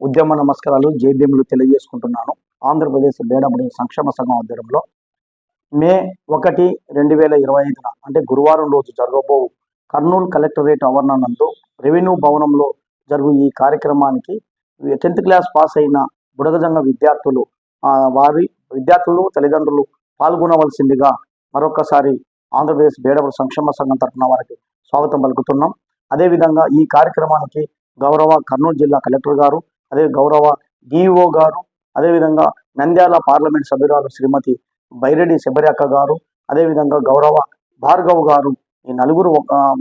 ఉద్యమ నమస్కారాలు జేబీఎంలు తెలియజేసుకుంటున్నాను. ఆంధ్రప్రదేశ్ బేడబడి సంక్షేమ సంఘం ఆధ్వర్యంలో మే ఒకటి రెండు వేల ఇరవై ఐదున అంటే గురువారం రోజు జరగబోవు కర్నూలు కలెక్టరేట్ ఆవరణనందు రెవెన్యూ భవనంలో జరుగు ఈ కార్యక్రమానికి టెన్త్ క్లాస్ పాస్ అయిన బుడగజంగ విద్యార్థులు వారి విద్యార్థులు తల్లిదండ్రులు పాల్గొనవలసిందిగా మరొకసారి ఆంధ్రప్రదేశ్ బేడబడి సంక్షేమ సంఘం తరఫున వారికి స్వాగతం పలుకుతున్నాం. అదేవిధంగా ఈ కార్యక్రమానికి గౌరవ కర్నూలు జిల్లా కలెక్టర్ గారు అదే గౌరవ డిఈఓ గారు అదేవిధంగా నంద్యాల పార్లమెంట్ సభ్యురాలు శ్రీమతి బైరెడ్డి శబరి గారు అదేవిధంగా గౌరవ భార్గవ్ గారు ఈ నలుగురు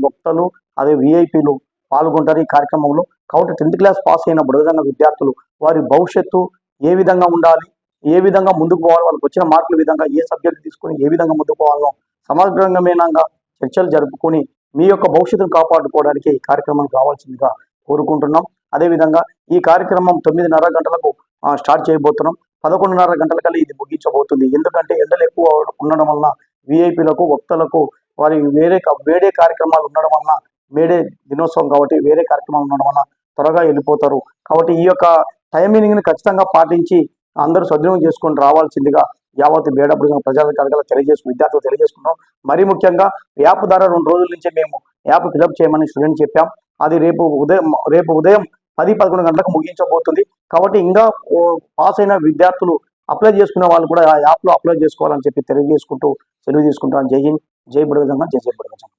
వక్తలు అదే విఐపీలు పాల్గొంటారు ఈ కార్యక్రమంలో. కాబట్టి టెన్త్ క్లాస్ పాస్ అయిన బుడగజంగ విద్యార్థులు వారి భవిష్యత్తు ఏ విధంగా ఉండాలి ఏ విధంగా ముందుకు పోవాలి వాళ్ళకి వచ్చిన మార్కుల విధంగా ఏ సబ్జెక్ట్ తీసుకొని ఏ విధంగా ముందుకు పోవాలో సమగ్రంగా చర్చలు జరుపుకొని మీ యొక్క భవిష్యత్తును కాపాడుకోవడానికి ఈ కార్యక్రమానికి కావాల్సిందిగా కోరుకుంటున్నాం. అదేవిధంగా ఈ కార్యక్రమం తొమ్మిదిన్నర గంటలకు స్టార్ట్ చేయబోతున్నాం. పదకొండున్నర గంటల కల్లా ఇది ముగించబోతుంది. ఎందుకంటే ఎండలు ఎక్కువ ఉండడం వలన విఐపీలకు వక్తలకు వారి వేరే వేడే వేరే కార్యక్రమాలు ఉండడం వలన మేడే దినోత్సవం కాబట్టి వేరే కార్యక్రమాలు ఉండడం వలన త్వరగా వెళ్ళిపోతారు. కాబట్టి ఈ యొక్క టైమింగ్ని ఖచ్చితంగా పాటించి అందరూ సద్వినియోగం చేసుకొని రావాల్సిందిగా యావత్ బేడబుడిగా ప్రజలకు అడగల తెలియజేసు విద్యార్థులు తెలియజేసుకున్నాం మరీ ముఖ్యంగా యాప్ ద్వారా రెండు రోజుల నుంచి మేము యాప్ ఫిలప్ చేయమని స్టూడెంట్ చెప్పాం. అది రేపు ఉదయం రేపు ఉదయం పది పదకొండు గంటలకు ముగించబోతుంది. కాబట్టి ఇంకా పాస్ అయిన విద్యార్థులు అప్లై చేసుకునే వాళ్ళు కూడా ఆ యాప్లో అప్లై చేసుకోవాలని చెప్పి తెలియజేసుకుంటూ సెలవు తీసుకుంటాను. జై హింద్ జై బుడగజంగా జై జై బుడగజంగా